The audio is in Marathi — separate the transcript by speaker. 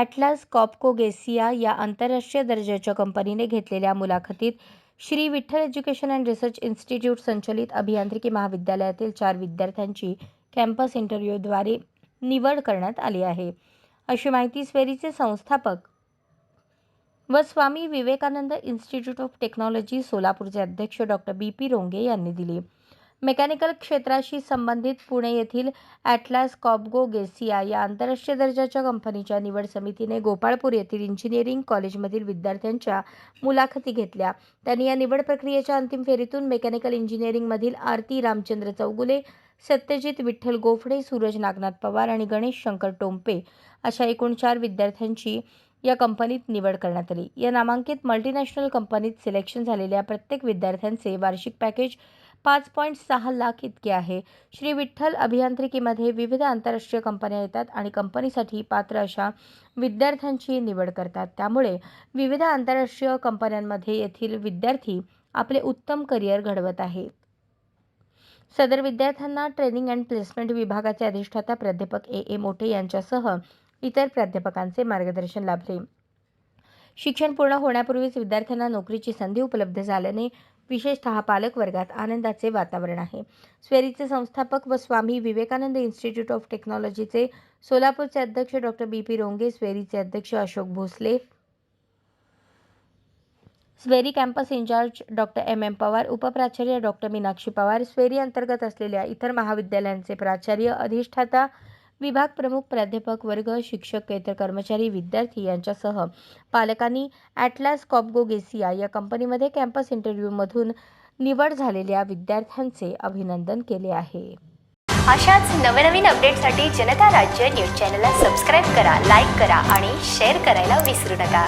Speaker 1: ॲटलास कॉपको गेसिया या आंतरराष्ट्रीय दर्जाच्या कंपनीने घेतलेल्या मुलाखतीत Shri Vitthal education and research institute संचलित अभियांत्रिकी महाविद्यालयातील चार विद्यार्थ्यांची कॅम्पस इंटरव्ह्यूद्वारे निवड करण्यात आली आहे. अशी माहिती स्वेरीचे संस्थापक व Swami Vivekanand institute of technology सोलापूरचे अध्यक्ष डॉक्टर बी पी रोंगे यांनी दिली. मेकॅनिकल क्षेत्राशी संबंधित पुणे येथील ॲटलास कॉपगो गेसिया या आंतरराष्ट्रीय दर्जाच्या कंपनीच्या निवड समितीने गोपाळपूर येथील इंजिनिअरिंग कॉलेजमधील विद्यार्थ्यांच्या मुलाखती घेतल्या. त्यांनी या निवड प्रक्रियेच्या अंतिम फेरीतून मेकॅनिकल इंजिनिअरिंगमधील आरती रामचंद्र चौगुले सत्यजित विठ्ठल गोफडे सूरज नागनाथ पवार आणि गणेश शंकर टोंपे अशा एकूण चार विद्यार्थ्यांची या कंपनीत निवड करण्यात आली. या नामांकित मल्टीनॅशनल कंपनीत सिलेक्शन झालेल्या प्रत्येक विद्यार्थ्यांचे वार्षिक पॅकेज पाच पॉईंट सहा लाख इतके आहे. श्री विठ्ठल अभियांत्रिकीमध्ये विविध आंतरराष्ट्रीय कंपन्या येतात आणि कंपनीसाठी पात्र अशा विद्यार्थ्यांची निवड करतात. त्यामुळे विविध आंतरराष्ट्रीय कंपन्यांमध्ये येथील विद्यार्थी आपले उत्तम करिअर घडवत आहेत. सदर विद्यार्थ्यांना ट्रेनिंग अँड प्लेसमेंट विभागाचे अधिष्ठाता प्राध्यापक ए. ए. मोठे यांच्यासह इतर प्राध्यापकांचे मार्गदर्शन लाभले. शिक्षण पूर्ण होण्यापूर्वीच विद्यार्थ्यांना नोकरीची संधी उपलब्ध झाल्याने विशेषतः पालक वर्गात आनंदाचे वातावरण आहे. स्वेरीचे संस्थापक व स्वामी विवेकानंद इन्स्टिट्यूट ऑफ टेक्नॉलॉजीचे सोलापूरचे अध्यक्ष डॉक्टर बी पी रोंगे स्वेरीचे अध्यक्ष Ashok Bhosale SVERI campus incharge doctor M. M. Pawar उपप्राचार्य doctor Meenakshi Pawar SVERI अंतर्गत असलेल्या इतर महाविद्यालयांचे प्राचार्य अधिष्ठाता विभाग प्रमुख प्राध्यापक वर्ग शिक्षक इतर कर्मचारी विद्यार्थी यांच्यासह पालकांनी ॲटलास कॉपगो गेसिया या कंपनीमध्ये कॅम्पस इंटरव्ह्यूमधून निवड झालेल्या विद्यार्थ्यांचे अभिनंदन केले आहे.
Speaker 2: अशाच नवनवीन अपडेटसाठी जनता राज्य न्यूज चॅनलला सबस्क्राईब करा लाईक करा आणि शेअर करायला विसरू नका.